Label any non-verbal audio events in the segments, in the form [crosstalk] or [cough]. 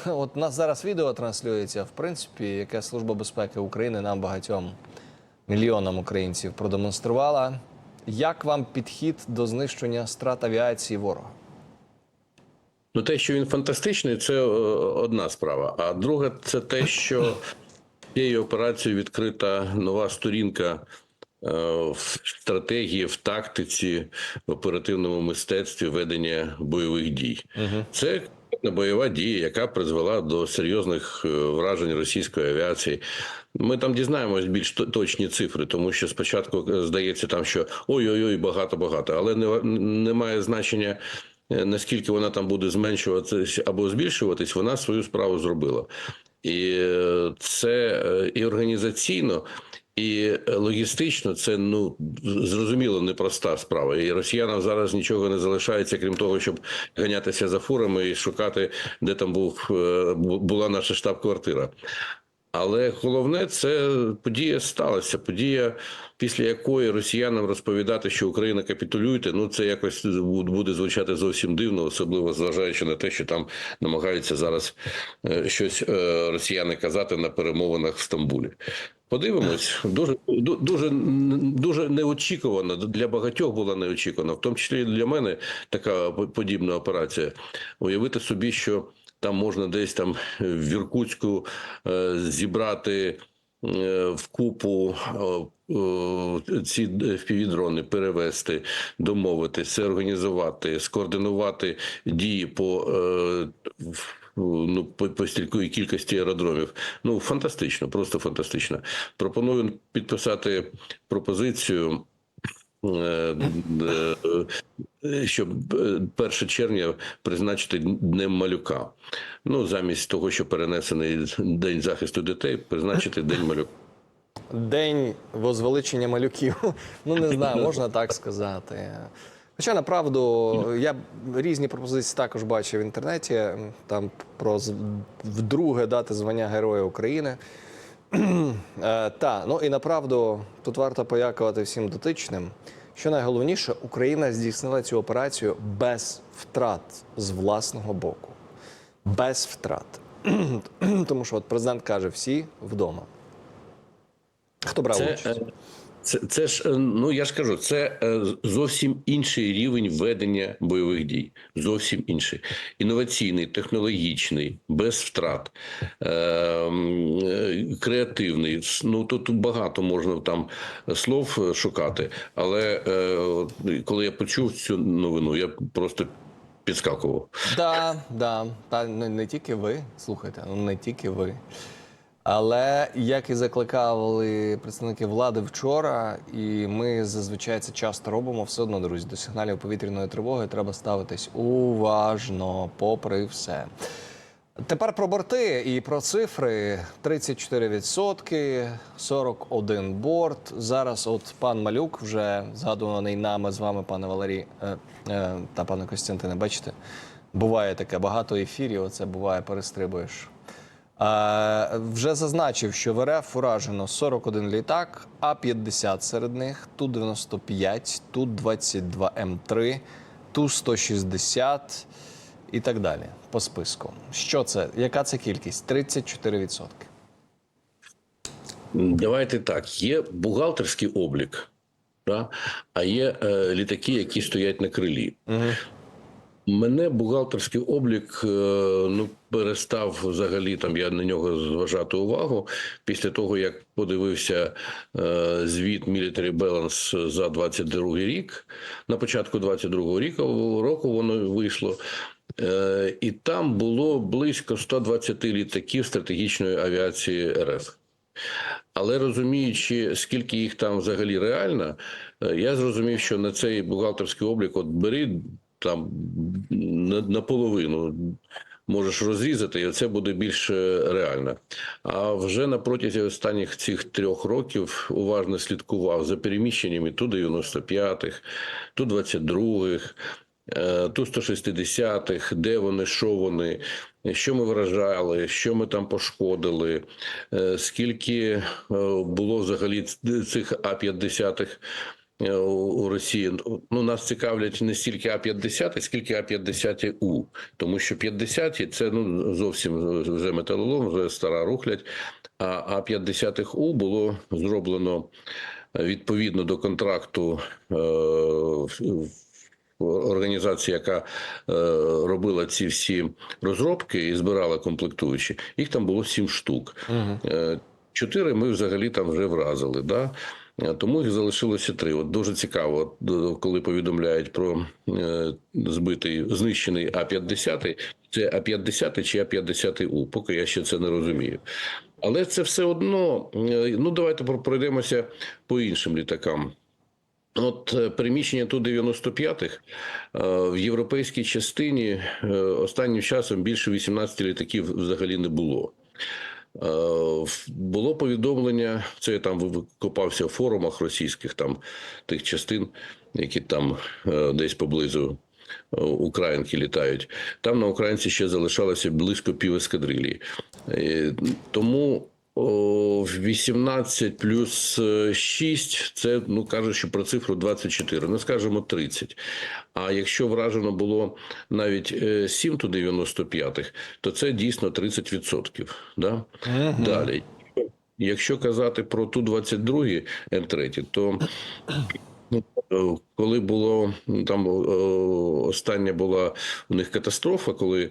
[laughs] от нас зараз відео транслюється, в принципі, яке Служба безпеки України нам багатьом мільйонам українців продемонструвала. Як вам підхід до знищення страт авіації ворога? Ну, те, що він фантастичний, це е, одна справа. А друга, це те, що цією операцією відкрита нова сторінка е, в стратегії, в тактиці, в оперативному мистецтві ведення бойових дій. Це конкретна бойова дія, яка призвела до серйозних е, вражень російської авіації. Ми там дізнаємось більш точні цифри, тому що спочатку е, здається там, що ой-ой-ой, багато-багато, але не, не має значення. Е, Наскільки вона там буде зменшуватись або збільшуватись, вона свою справу зробила. І це і організаційно, і логістично це ну зрозуміло непроста справа. І росіянам зараз нічого не залишається, крім того, щоб ганятися за фурами і шукати, де там був е, була наша штаб-квартира. Але головне, це подія сталася. Подія, після якої росіянам розповідати, що Україна капітулюйте, ну це якось буде звучати зовсім дивно, особливо зважаючи на те, що там намагаються зараз е, щось е, росіяни казати на перемовинах в Стамбулі. Подивимось, дуже дуже дуже неочікувано для багатьох була неочікувана, в тому числі і для мене така подібна операція. Уявити собі, що там можна десь там в Віркутську е, зібрати е, в купу е, ці впівдрони, перевести, домовитись, це організувати, скоординувати дії по. Е, Ну, по, по стілької кількості аеродромів. Ну, фантастично, просто фантастично. Пропоную підписати пропозицію, е, е, е, щоб е, 1 червня призначити Днем малюка. Ну, замість того, що перенесений День захисту дітей, призначити День малюка. День возвеличення малюків. [laughs] Ну не знаю, можна так сказати. Хоча направду я різні пропозиції також бачив в інтернеті. Там про вдруге дати звання Героя України. [clears throat] Е, Та, ну і направду тут варто подякувати всім дотичним. Що найголовніше, Україна здійснила цю операцію без втрат з власного боку. Без втрат. [clears throat] Тому що от президент каже: всі вдома. Хто брав участь? Це, це ж, е, ну я ж кажу, це е, зовсім інший рівень ведення бойових дій. Зовсім інший. Інноваційний, технологічний, без втрат, е, м, е, креативний. Ну тут багато можна там слов е, шукати. Але е, коли я почув цю новину, я просто підскакував. Да, да. Та не, не тільки ви, слухайте, ну не тільки ви. Але як і закликали представники влади вчора, і ми зазвичай це часто робимо, все одно, друзі, до сигналів повітряної тривоги треба ставитись уважно, попри все. Тепер про борти і про цифри: 34%, 41 борт. Зараз, от пан Малюк, вже згадуваний нами з вами, пане Валерій е, е, та пане Костянтине, бачите, буває таке багато ефірів. Оце буває, перестрибуєш. Е, вже зазначив, що в РФ уражено 41 літак, А-50 серед них, Ту-95, Ту-22 М3, Ту-160 і так далі по списку. Що це? Яка це кількість? 34%. Давайте так: є бухгалтерський облік, да? а є е, літаки, які стоять на крилі. Мене бухгалтерський облік е, ну перестав взагалі там. Я на нього зважати увагу після того, як подивився е, звіт Military Balance за 22 рік. На початку 22 ріку року воно вийшло. Е, і там було близько 120 літаків стратегічної авіації РФ. Але розуміючи, скільки їх там взагалі реально, я зрозумів, що на цей бухгалтерський облік от бери там наполовину. Можеш розрізати, і це буде більш е, реально. А вже на протязі останніх цих трьох років уважно слідкував за переміщеннями ту 95-х, ту 22-х, е, ту 160-х, де вони, що вони, що ми вражали, що ми там пошкодили, е, скільки було взагалі цих А-50-х е, у у Росії. Ну, нас цікавлять не стільки А-50, скільки А-50У. Тому що 50 це ну, зовсім вже металолом, вже стара рухлядь. А А-50У було зроблено е, відповідно до контракту е, в яка е, робила ці всі розробки і збирала комплектуючі. Їх там було сім штук. Е, Чотири ми взагалі там вже вразили. Да? Е, Тому їх залишилося три. От дуже цікаво, е, коли повідомляють про е, збитий знищений А-50, це А-50 чи А-50У, поки я ще це не розумію. Але це все одно. Ну давайте про- пройдемося по іншим літакам. От переміщення Ту-95 е, в європейській частині останнім часом більше 18 літаків взагалі не було. Е, Було повідомлення, це я там викопався в форумах російських там тих частин, які там е, десь поблизу е, Українки літають. Там на Українці ще залишалося близько пів ескадрилії. Тому 18 плюс 6 – це, ну, кажуть, що про цифру 24, ну, скажімо, 30. А якщо вражено було навіть е, 7 до 95, то це дійсно 30%. Да? Далі. Якщо казати про Ту-22 М3, то е, коли було ну, там е, остання була у них катастрофа, коли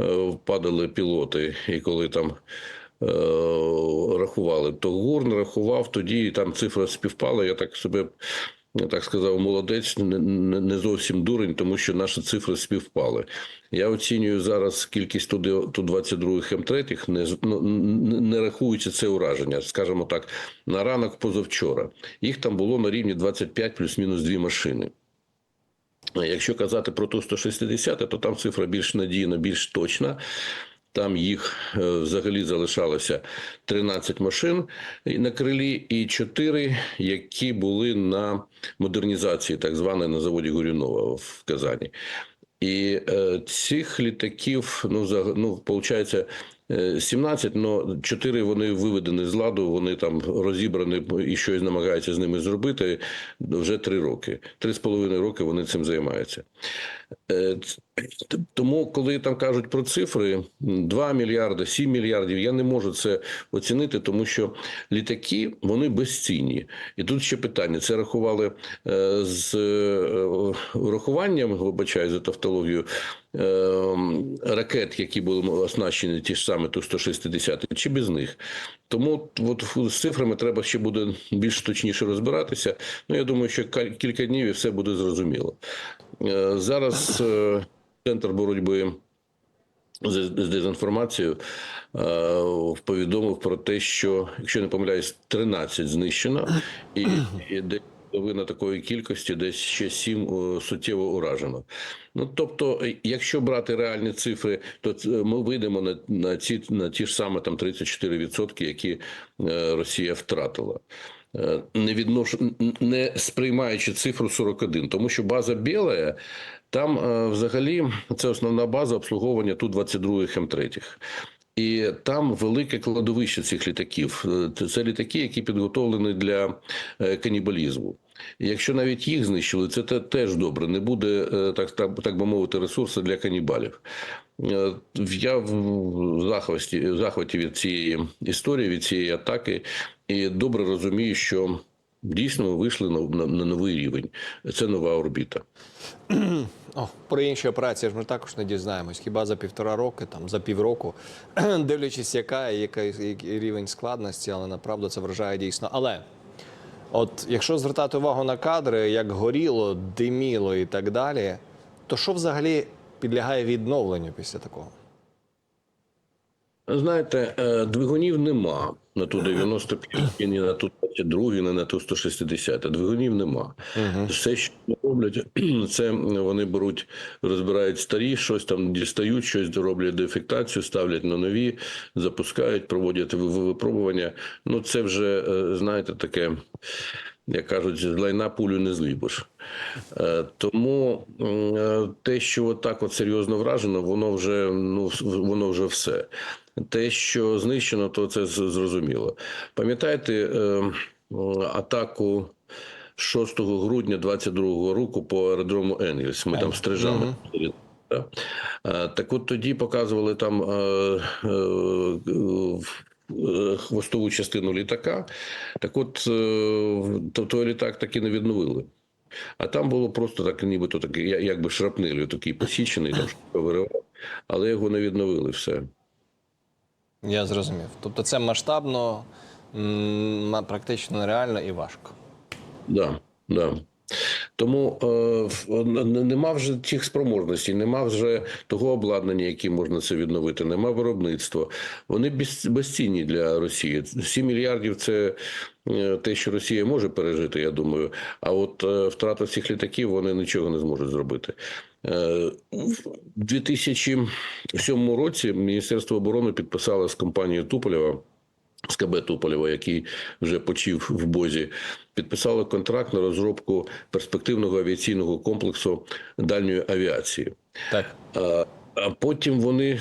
е, падали пілоти, і коли там е, рахували, то ГУР не рахував тоді, там цифра співпала. Я так себе. Я так сказав, молодець, не, зовсім дурень, тому що наші цифри співпали. Я оцінюю зараз кількість Ту-22 М3, не, ну, не, рахуючи це ураження, скажімо так, на ранок позавчора. Їх там було на рівні 25 плюс-мінус дві машини. Якщо казати про Ту-160, то там цифра більш надійна, більш точна. Там їх е, взагалі залишалося 13 машин на крилі і 4, які були на модернізації, так званої на заводі Горюнова в Казані. І е, цих літаків, ну, за, ну, виходить, 17, але 4 вони виведені з ладу, вони там розібрані і щось намагаються з ними зробити вже 3 роки. Три з половиною роки вони цим займаються. Е, Тому, коли там кажуть про цифри 2 мільярди, 7 мільярдів, я не можу це оцінити, тому що літаки вони безцінні. І тут ще питання: це рахували е, з е, урахуванням, вибачаю за тавтологію, е, ракет, які були оснащені ті ж саме Ту-160, чи без них. Тому от з цифрами треба ще буде більш точніше розбиратися. Ну, я думаю, що кілька днів і все буде зрозуміло. Е, Зараз е, центр боротьби з дезінформацією е, повідомив про те, що якщо не помиляюсь, 13 знищено, і, і половина такої кількості, десь ще 7 суттєво уражено. Ну тобто, е, якщо брати реальні цифри, то ми вийдемо на, на ці на ті ж саме там 34%, які е, Росія втратила. Е, Не віднош... не сприймаючи цифру 41, тому що база біла, там е, взагалі це основна база обслуговування Ту-22 М3. І там велике кладовище цих літаків. Е, це- літаки, які підготовлені для е, канібалізму. Якщо навіть їх знищили, це теж добре. Не буде е, так, так, так би мовити, ресурсу для канібалів. Я в захваті, в захваті від цієї історії, від цієї атаки, і добре розумію, що дійсно ми вийшли на, на, на новий рівень. Це нова орбіта. О, про інші операції ж ми також не дізнаємось. Хіба за півтора роки, там за півроку, [clears throat] дивлячись, яка який рівень складності, але направду це вражає дійсно. Але от якщо звертати увагу на кадри, як горіло, диміло і так далі, то що взагалі підлягає відновленню після такого? Знаєте, е, двигунів нема на ту 95, ні на ту 22, ні на ту 160. Двигунів нема. Все, що вони роблять, [clears throat] це вони беруть, розбирають старі, щось там дістають, щось роблять дефектацію, ставлять на нові, запускають, проводять ви- ви- випробування. Ну, це вже, е, знаєте, таке. Як кажуть, з лайна пулю не зліпиш. Е, Тому е, те, що отак от серйозно вражено, воно вже ну воно вже все. Те, що знищено, то це зрозуміло. Пам'ятаєте е, атаку 6 грудня 22 року по аеродрому Енгельс. Ми там. Е, Так от тоді показували там хвостову частину літака. Так от е, то- той літак таки не відновили. А там було просто так, нібито такий, я- якби шрапнелю такий посічений, там що виривав, але його не відновили все. Я зрозумів. Тобто це масштабно, практично нереально і важко. Да, да. Тому е, нема вже тих спроможностей, нема вже того обладнання, яке можна це відновити, нема виробництва. Вони без, безцінні для Росії. 7 мільярдів це е, те, що Росія може пережити, я думаю. А от е, втрата цих літаків вони нічого не зможуть зробити. Е, В 2007 році Міністерство оборони підписало з компанією Туполєва з КБ Туполєва, який вже почив в Бозі, підписали контракт на розробку перспективного авіаційного комплексу дальньої авіації. Так. А а потім вони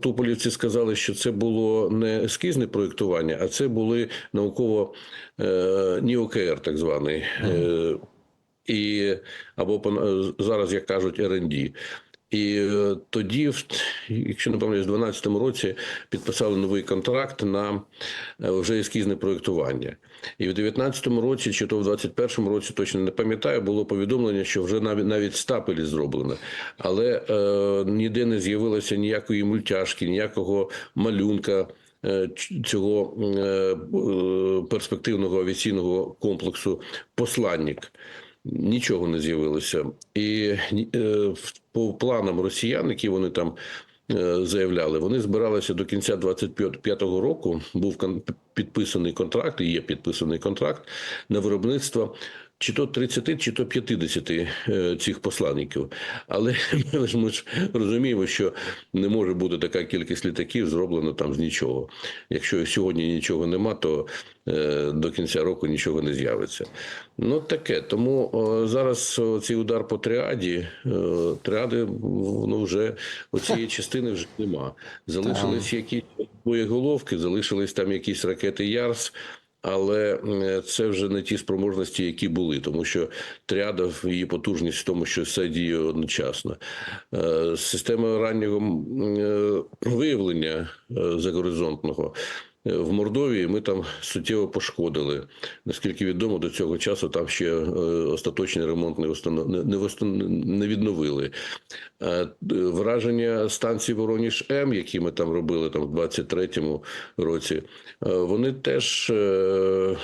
туполівці сказали, що це було не ескізне проєктування, а це були науково е, НІОКР, так званий. Е, і, або зараз, як кажуть, РНД. І е, тоді, якщо не пам'ятаю, в 2012 році підписали новий контракт на е, вже ескізне проєктування. І в 2019 році, чи то в 2021 році, точно не пам'ятаю, було повідомлення, що вже навіть навіть стапелі зроблено. Але е, ніде не з'явилося ніякої мультяшки, ніякого малюнка. е, Цього перспективного авіаційного комплексу посланник нічого не з'явилося. І е, по планам росіян, які вони там е, заявляли, вони збиралися до кінця 25-го року. Був підписаний контракт, і є підписаний контракт на виробництво. Чи то 30, чи то 50 е, цих посланників. Але [laughs] ми ж, розуміємо, що не може бути така кількість літаків зроблено там з нічого. Якщо сьогодні нічого нема, то е, до кінця року нічого не з'явиться. Ну таке. Тому зараз цей удар по тріаді, е, тріади ну, вже оцієї [laughs] частини вже нема. Залишились якісь боєголовки, залишились там якісь ракети Ярс. Але це вже не ті спроможності, які були, тому що тріада її потужність в тому, що все діє одночасно. Е, Система раннього е, виявлення е, загоризонтного в Мордовії ми там суттєво пошкодили. Наскільки відомо, до цього часу там ще е, остаточний ремонт не не, відновили. Е, Враження станції Вороніж М, які ми там робили там в 23-му році, е, вони теж е,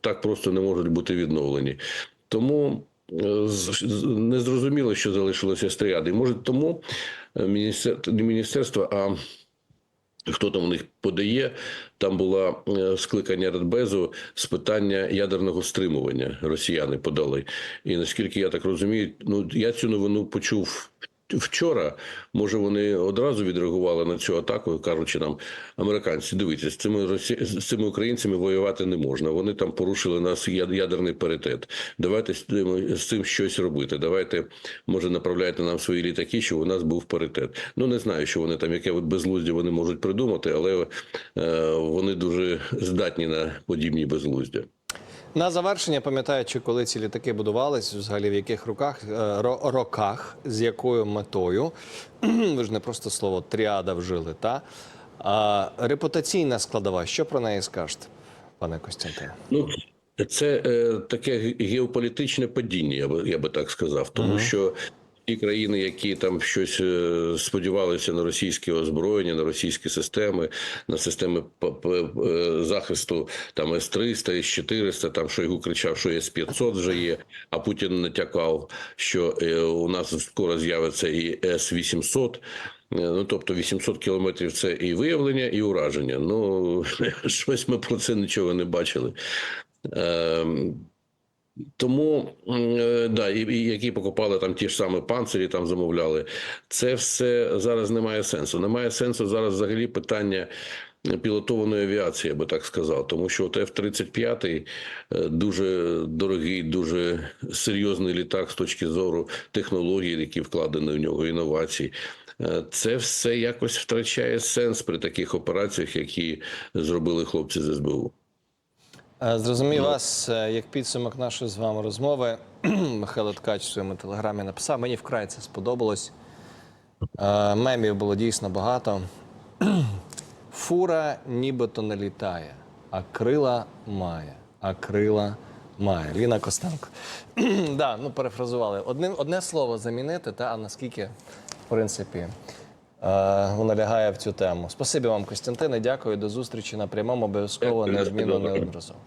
так просто не можуть бути відновлені. Тому е, не зрозуміло, що залишилося з тріади. Може, тому е, міністерство, а хто там у них подає, там була е, скликання Радбезу з питання ядерного стримування. Росіяни подали. І наскільки я так розумію, ну я цю новину почув. Вчора, може, вони одразу відреагували на цю атаку, кажучи нам, американці, дивіться, з цими росі... з цими українцями воювати не можна. Вони там порушили нас яд- ядерний паритет. Давайте з цим, з цим щось робити. Давайте, може, направляйте нам свої літаки, щоб у нас був паритет. Ну не знаю, що вони там, яке от безглуздя вони можуть придумати, але е, вони дуже здатні на подібні безглуздя. На завершення, пам'ятаючи, коли ці літаки будувались, взагалі в яких роках, е, ро- роках, з якою метою, [clears throat] ви ж не просто слово тріада вжили, та? А, репутаційна складова, що про неї скажете, пане Костянтине? Ну, це е, таке геополітичне падіння, я би, я би так сказав, тому що ті країни, які там щось е, сподівалися на російське озброєння, на російські системи, на системи е, захисту там С-300, С-400, там Шойгу кричав, що С-500 вже є, а Путін натякав, що е, у нас скоро з'явиться і С-800. Е, Ну, тобто 800 кілометрів це і виявлення, і ураження. Ну, [laughs] щось ми про це нічого не бачили. Тому е, да, і, і які покупали там ті ж самі панцирі, там замовляли. Це все зараз не має сенсу. Немає сенсу зараз взагалі питання пілотованої авіації, я би так сказав. Тому що от F-35 е, дуже дорогий, дуже серйозний літак з точки зору технологій, які вкладені в нього, інновацій. Е, Це все якось втрачає сенс при таких операціях, які зробили хлопці з СБУ. Е, Зрозумів вас, е, як підсумок нашої з вами розмови. [clears throat] Михайло Ткач в своєму телеграмі написав. Мені вкрай це сподобалось. Е, Мемів було дійсно багато. [clears throat] Фура нібито не літає, а крила має. А крила має. Ліна Костенко. [clears throat] да, ну перефразували. Одним, одне слово замінити, та, а наскільки, в принципі, е, воно лягає в цю тему. Спасибі вам, Костянтине. Дякую. До зустрічі на прямому. Обов'язково неодмінно неодноразово.